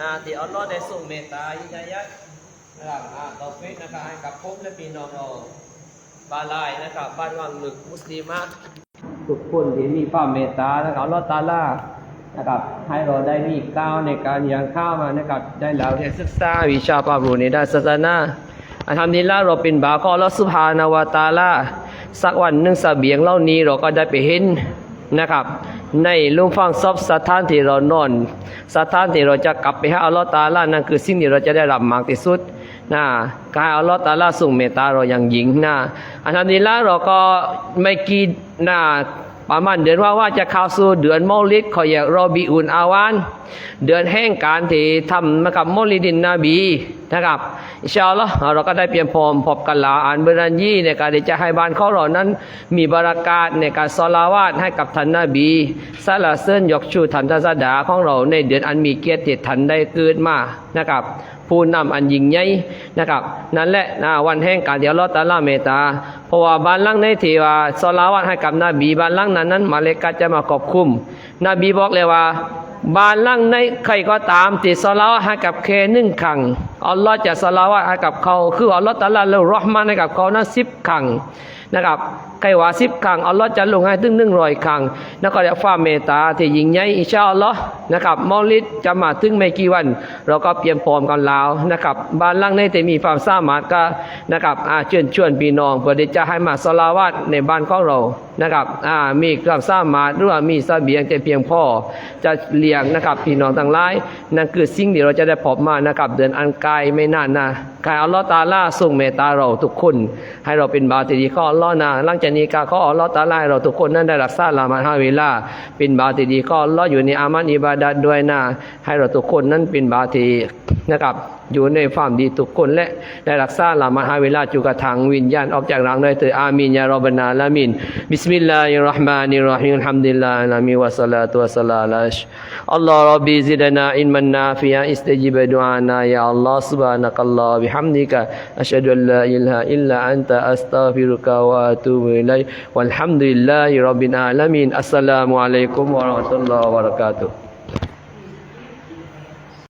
นะที่อัลลอฮ์ได้ส่งเมตตาอินายะนะครับอ่าตอฟิกนะครับให้กับผมและพี่น้องเราบาลายนะครับบ้านวังหลึกมุสลิมะทุกคนที่มีความเมตตานะครับอัลลอฮ์ตาลานะครับให้เราได้มีก้าวในการยังข้าวมานะครับได้เรียนศึกษาวิชาความรู้ในด้านศาสนาอันทำนี้ละเราเป็นบาขอลอสุบฮานาวตาล่าสักวันหนึ่งเสบียงเหล่านี้เราก็ได้ไปเห็นนะครับ ในลุมฟังซอบสถานที่เรานอน สถานที่เราจะกลับไปหาอัลลอฮ์ตาลานั่นคือสิ่งที่เราจะได้รับมากที่สุดนะการอัลลอฮ์ตาลาส่งเมตตาเราอย่างยิ่งนะอันนี้ละเราก็ไม่กี่นะประมาณเดือนว่าว่าจะเข้าสู่เดือนมอลิดขอยากรอบีอุนอาวานเดือนแห่งการที่ทำนะครับมอลิดินนบีนะครับอิชาอัลลอฮ์เราก็ได้เพียงพร้อมพบกันลาอ่านเบรันยี่ในการที่จะให้บ้านเขาเรานั้น มีบรักาตในการสลาวาตให้กับท่านนบีสาลาเซินยกชูท่านทศดาของเราในเดือนอันมีเกียรติท่านได้เกิดมานะครับผู้นำอันยิ่งใหญ่นะครับ นั่นแหละนะวันแห่งการที่อัลอฮ์ตาลาเมตตา เพราะว่าบ้านลังในที่ว่าสลาวาตให้กับนบีบ้านลังนั้นนั้น มาเลกัตจะมาขอบคุม นบีบอกเลยว่า บ้านลังในใครก็ตามติดสลาวะให้กับเคหนึ่งครั้งอัลลอฮ์จะสลาวะให้กับเขา คืออัลลอฮ์ตะลาเรารอห์มานให้กับเขานั้นสิบครั้งนะครับใครว่าสิบครั้งอัลลอฮ์จะลงให้ถึงหนึ่งร้อยครั้งแล้วก็เรียกฟ้าเมตตาที่ยิ่งใหญ่อิชาอัลลอฮ์นะครับมอลิดจะมาถึงไม่กี่วัน เราก็เตรียมพร้อมกันแล้วนะครับบ้านลังในที่มีความสามารถก็นะครับอาเชิญชวนพี่น้องเพื่อที่จะให้มาสลาวะในบ้านของเรา นะครับอ่ามีความสามารถหรือว่ามีสเสบียงแต่เพียงพอจะเลี้ยงนะครับพี่น้องทั้งหลายนั่นคือสิ่งที่เราจะได้พบมานะครับเดือนอันไกลไม่นานนะกายอัลลอฮ์ตาลาทรงเมตตาเราทุกคน ให้เราเป็นบาติดีข้ออัลลอฮ์นะหลังจากนี้ก็ขออัลลอฮ์ตาลาเราทุกคนนั้นได้รักษาละมาฮาเวลา เป็นบาติดีข้ออัลลอฮ์อยู่ในอามันอิบาดัดด้วยนะให้เราทุกคนนั้นเป็นบาตินะครับอยู่ในความดีทุกคนและได้รักษาละหมาดฮาเวลาจุกระทางวิญญาณออกจากร่างด้วยเถิดอามีนยารอบบนาละมินบิสมิลลาฮิรเราะห์มานิรเราะฮีมอัลฮัมดุลิลลาฮิละมีวะศอลาตุวะสลาลาชอัลลอฮ์ร็อบบีซิดนาอินมันนาฟิยาอิสตัจิบดุอานา ya Allah subhanakallah bihamdika asyhadu an la ilaha illa anta astaghfiruka wa atubu ilaik walhamdulillahi rabbil alamin assalamu alaikum warahmatullahi wabarakatuh